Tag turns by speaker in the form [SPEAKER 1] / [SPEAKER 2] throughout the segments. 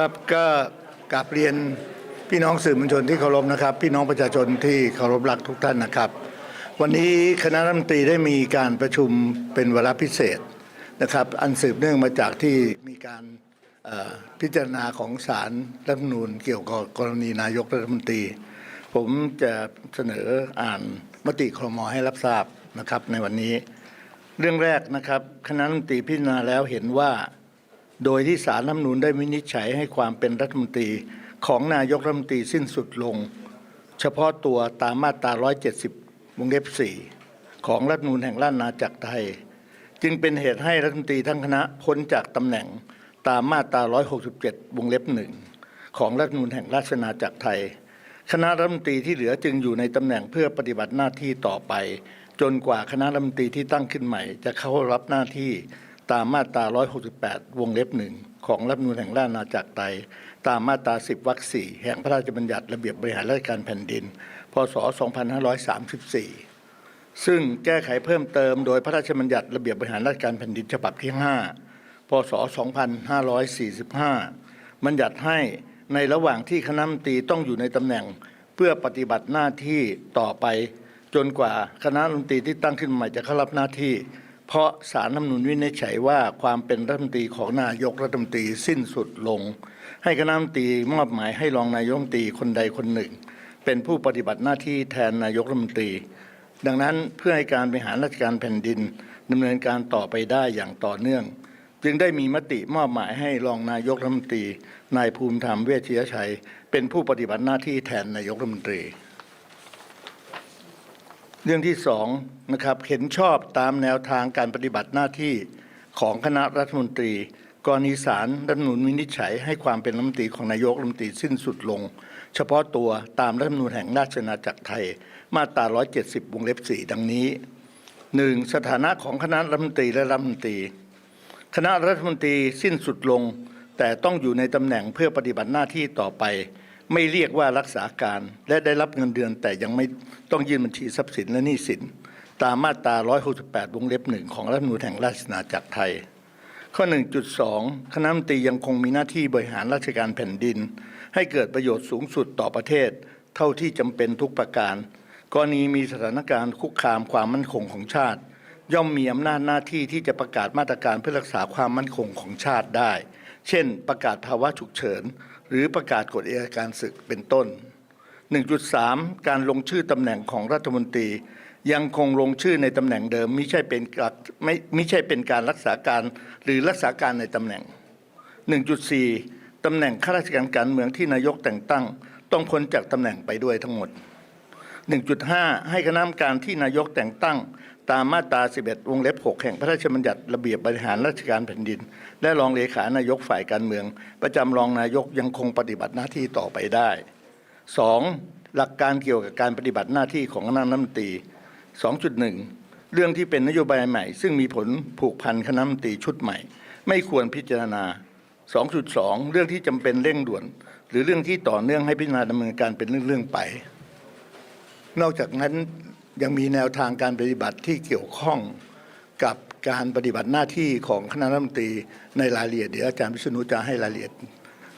[SPEAKER 1] ครับก็กราบเรียนพี่น้องสื่อมวลชนที่เคารพนะครับ พี่น้องประชาชนที่เคารพรักทุกท่านนะครับ วันนี้คณะรัฐมนตรีได้มีการประชุมเป็นเวลาพิเศษนะครับ อันสืบเนื่องมาจากที่มีการพิจารณาของศาลรัฐมนูญเกี่ยวกับกรณีนายกรัฐมนตรี ผมจะเสนออ่านมติครมให้รับทราบนะครับในวันนี้ เรื่องแรกนะครับคณะรัฐมนตรีพิจารณาแล้วเห็นว่า โดยที่สารรัฐมนูญได้วินิจฉัยให้ความเป็นรัฐมนตรีของนายกรัฐมนตรีสิ้นสุดลง เฉพาะตัวตามมาตรา 170 วงเล็บ 4 ของรัฐมนูญแห่งราชอาณาจักรไทย จึงเป็นเหตุให้รัฐมนตรีทั้งคณะพ้นจากตำแหน่งตามมาตรา 167 วงเล็บ 1 ของรัฐมนูญแห่งราชอาณาจักรไทย คณะรัฐมนตรีที่เหลือจึงอยู่ในตำแหน่งเพื่อปฏิบัติหน้าที่ต่อไป จนกว่าคณะรัฐมนตรีที่ตั้งขึ้นใหม่ จะเข้ารับหน้าที่ ตามมาตรา 168 วงเล็บหนึ่งของรัฐมนูญแห่งราชอาณาจักรไทยตามมาตรา 10 วรรคสี่แห่งพระราชบัญญัติระเบียบบริหารราชการแผ่นดิน พศ 2534 ซึ่งแก้ไขเพิ่มเติมโดยพระราชบัญญัติระเบียบบริหารราชการแผ่นดินฉบับที่ 5 พศ 2545 บัญญัติให้ในระหว่างที่คณะรัฐมนตรีต้องอยู่ในตำแหน่ง เพื่อปฏิบัติหน้าที่ต่อไป จนกว่าคณะรัฐมนตรีที่ตั้งขึ้นใหม่จะเข้ารับหน้าที่ เพราะสารรัฐธรรมนูญวินิจฉัยว่าความเป็นรัฐมนตรีของนายกรัฐมนตรีสิ้นสุดลง ให้คณะรัฐมนตรีมอบหมายให้รองนายกรัฐมนตรีคนใดคนหนึ่ง เป็นผู้ปฏิบัติหน้าที่แทนนายกรัฐมนตรี ดังนั้นเพื่อให้การบริหารราชการแผ่นดินดำเนินการต่อไปได้อย่างต่อเนื่อง จึงได้มีมติมอบหมายให้รองนายกรัฐมนตรีนายภูมิธรรมเวชยชัย เป็นผู้ปฏิบัติหน้าที่แทนนายกรัฐมนตรี เรื่องที่สองนะครับเห็นชอบตามแนวทางการปฏิบัติหน้าที่ของคณะรัฐมนตรี กรณีสารรัฐมนูญวินิจฉัย ให้ความเป็นรัฐมนตรีของนายกรัฐมนตรีสิ้นสุดลง เฉพาะตัวตามรัฐธรรมนูญแห่งราชอาณาจักรไทย มาตรา 170 วงเล็บ 4 ดังนี้ 1. สถานะของคณะรัฐมนตรีและรัฐมนตรี คณะรัฐมนตรีสิ้นสุดลง แต่ต้องอยู่ในตำแหน่งเพื่อปฏิบัติหน้าที่ต่อไป ไม่เรียกว่ารักษาการ และได้รับเงินเดือนแต่ยังไม่ต้องยื่นบัญชีทรัพย์สินและหนี้สิน ตามมาตรา 168 วงเล็บหนึ่งของรัฐธรรมนูญแห่งราชอาณาจักรไทย ข้อ 1.2 คณะรัฐมนตรียังคงมีหน้าที่บริหารราชการแผ่นดิน ให้เกิดประโยชน์สูงสุดต่อประเทศ เท่าที่จำเป็นทุกประการ กรณีมีสถานการณ์คุกคามความมั่นคงของชาติ ย่อมมีอำนาจหน้าที่ที่จะประกาศมาตรการเพื่อรักษาความมั่นคงของชาติได้ เช่น ประกาศภาวะฉุกเฉิน หรือประกาศกฎเอัยการศึกเป็นต้น 1.3 การลงชื่อตำแหน่งของรัฐมนตรี ยังคงลงชื่อในตำแหน่งเดิมมิใช่เป็นการไม่ใช่เป็นการรักษาการหรือรักษาการในตำแหน่ง 1.4 ตำแหน่งข้าราชการการเมืองที่นายกแต่งตั้ง ต้องพ้นจากตำแหน่งไปด้วยทั้งหมด 1.5 ให้คณะกรรมการที่นายกแต่งตั้ง ตามมาตรา 11 วงเล็บ 6 แห่งพระราชบัญญัติระเบียบบริหารราชการแผ่นดิน และรองเลขานายกฝ่ายการเมือง ประจำรองนายกยังคงปฏิบัติหน้าที่ต่อไปได้ 2. หลักการเกี่ยวกับการปฏิบัติหน้าที่ของคณะรัฐมนตรี 2.1 เรื่องที่เป็นนโยบายใหม่ ซึ่งมีผลผูกพันคณะรัฐมนตรีชุดใหม่ ไม่ควรพิจารณา 2.2 เรื่องที่จำเป็นเร่งด่วน หรือเรื่องที่ต่อเนื่องให้พิจารณาดำเนินการเป็นเรื่องๆไป นอกจากนั้น ยังมีแนวทางการปฏิบัติที่เกี่ยวข้องกับการปฏิบัติหน้าที่ของคณะรัฐมนตรีในรายละเอียดเดี๋ยวอาจารย์วิษณุจะให้รายละเอียด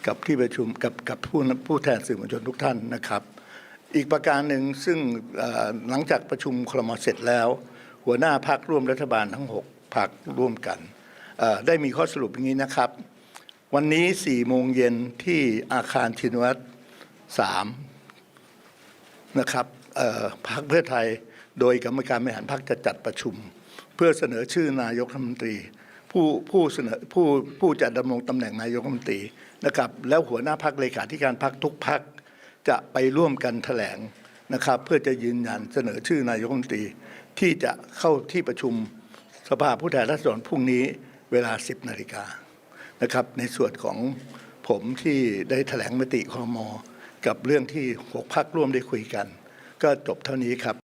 [SPEAKER 1] กับที่ประชุมกับกับผู้ผู้แทนสื่อมวลชนทุกท่านนะครับ อีกประการหนึ่งซึ่งหลังจากประชุมครมเสร็จแล้ว หัวหน้าพักร่วมรัฐบาลทั้ง 6พักร่วมกันได้มีข้อสรุปอย่างนี้นะครับ วันนี้4โมงเย็นที่อาคารชินวัตร3นะครับ พรรคเพื่อไทย โดยกรรมการบริหารพรรคจะจัดประชุม เพื่อเสนอชื่อนายกรัฐมนตรี ผู้ผู้เสนอผู้ผู้จะดำรงตำแหน่งนายกรัฐมนตรีนะครับ แล้วหัวหน้าพรรคเลขาธิการพรรคทุกพรรคจะไปร่วมกันแถลงนะครับ เพื่อจะยืนยันเสนอชื่อนายกรัฐมนตรีที่จะเข้าที่ประชุมสภาผู้แทนราษฎรพรุ่งนี้เวลา 10นาฬิกานะครับ ในส่วนของผมที่ได้แถลงมติคอมกับเรื่องที่หกพักร่วมได้คุยกัน ก็จบเท่านี้ครับ